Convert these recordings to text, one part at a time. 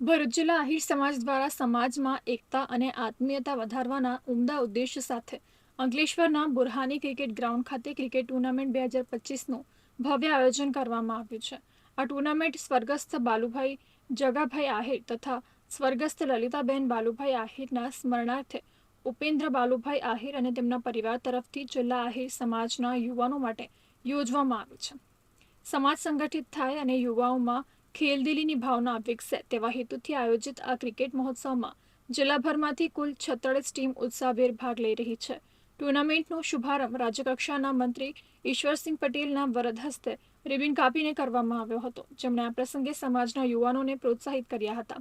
ભરૂચ આહિર સમાજ દ્વારા સમાજમાં એકતા અને આત્મીયતા વધારવાના ઉમદા ઉદ્દેશ સાથે અંકલેશ્વરના બુરહાની ક્રિકેટ ગ્રાઉન્ડ ખાતે ક્રિકેટ ટુર્નામેન્ટ બે હજાર પચીસનું ભવ્ય આયોજન કરવામાં આવ્યું છે. આ ટુર્નામેન્ટ સ્વર્ગસ્થ બાલુભાઈ જગાભાઈ આહિર તથા સ્વર્ગસ્થ લલિતાબેન બાલુભાઈ આહિરના સ્મરણાર્થે ઉપેન્દ્ર બાલુભાઈ આહિર અને તેમના પરિવાર તરફથી જિલ્લા આહિર સમાજના યુવાનો માટે યોજવામાં આવ્યું છે. સમાજ સંગઠિત થાય અને યુવાઓમાં ખેલદિલીની ભાવના વિકસે તેવા હેતુથી આયોજિત આ ક્રિકેટ મહોત્સવમાં જિલ્લાભરમાંથી કુલ છત્રીસ ટીમ ઉત્સાહભેર ભાગ લઈ રહી છે. ટુર્નામેન્ટનો શુભારંભ રાજ્યકક્ષાના મંત્રી ઈશ્વરસિંહ પટેલના વરદ હસ્તે રિબિન કાપીને કરવામાં આવ્યો હતો, જેમણે આ પ્રસંગે સમાજના યુવાનોને પ્રોત્સાહિત કર્યા હતા.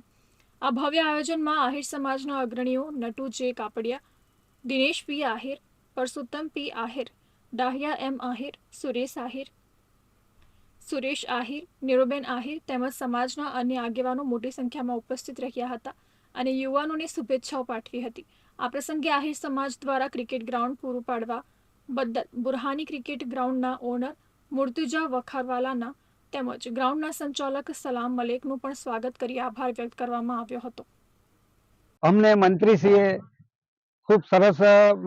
આ ભવ્ય આયોજનમાં આહિર સમાજના અગ્રણીઓ નટુ જે કાપડિયા, દિનેશ પી આહિર, પરસોત્તમ પી આહિર, ડાહિયા એમ આહિર, સુરેશ આહિર સુરેશ આહિર, નીરુબેન આહિર તેમજ સમાજના અન્ય આગેવાનો મોટી સંખ્યામાં ઉપસ્થિત રહ્યા હતા અને યુવાનોને શુભેચ્છાઓ પાઠવી હતી. આ પ્રસંગે આહિર સમાજ દ્વારા ક્રિકેટ ગ્રાઉન્ડ પૂરું પાડવા બદલ બુરહાની ક્રિકેટ ગ્રાઉન્ડના ઓનર મુર્તુજા વખારવાલાના તેમજ ગ્રાઉન્ડના સંચાલક સલામ મલેકનું પણ સ્વાગત કરી આભાર વ્યક્ત કરવામાં આવ્યો હતો. અમને મંત્રીશ્રીએ ખૂબ સરસ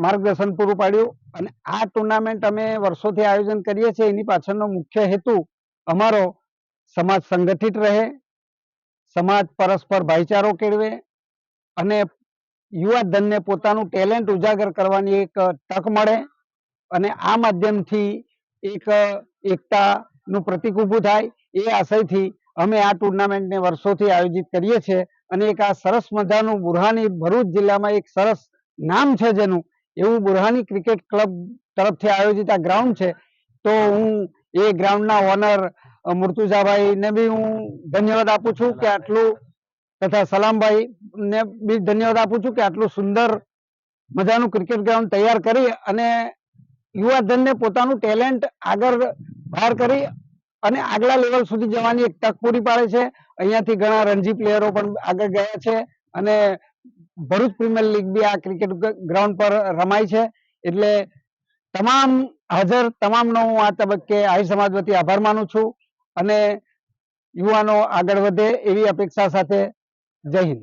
માર્ગદર્શન પૂરું પાડ્યું અને આ ટુર્નામેન્ટ અમે વર્ષોથી આયોજન કરીએ છીએ. એની પાછળનો મુખ્ય હેતુ અમારો સમાજ સંગઠિત રહે, સમાજ પરસ્પર ભાઈચારો કેળવે અને યુવા ધનને પોતાનું ટેલેન્ટ ઉજાગર કરવાની એક તક મળે અને આ માધ્યમથી એક એકતાનું પ્રતિક ઊભું થાય એ આશયથી અમે આ ટુર્નામેન્ટને વર્ષોથી આયોજિત કરીએ છીએ અને એક આ સરસ મજાનું બુરહાની ભરૂચ જિલ્લામાં એક સરસ નામ છે જેનું, એવું બુરહાની ક્રિકેટ ક્લબ તરફથી આયોજિત આ ગ્રાઉન્ડ છે. તો હું એ ગ્રાઉન્ડના ઓનર મુર્તુજાભાઈ ને બી હું ધન્યવાદ આપું છું કે આટલું તથા સલામભાઈ ને બી ધન્યવાદ આપું છું કે આટલું સુંદર મજાનું ક્રિકેટ ગ્રાઉન્ડ તૈયાર કરી અને યુવાધનને પોતાનું ટેલેન્ટ આગળ બહાર કરી અને આગલા લેવલ સુધી જવાની એક તક પૂરી પાડે છે. અહીંયાથી ઘણા રણજી પ્લેયરો પણ આગળ ગયા છે અને ભરૂચ પ્રીમિયર લીગ બી આ ક્રિકેટ ગ્રાઉન્ડ પર રમાય છે. એટલે તમામ હાજર, તમામનો હું આ તબક્કે આહિર સમાજ વતી આભાર માનું છું અને યુવાનો આગળ વધે એવી અપેક્ષા સાથે જય હિન્દ.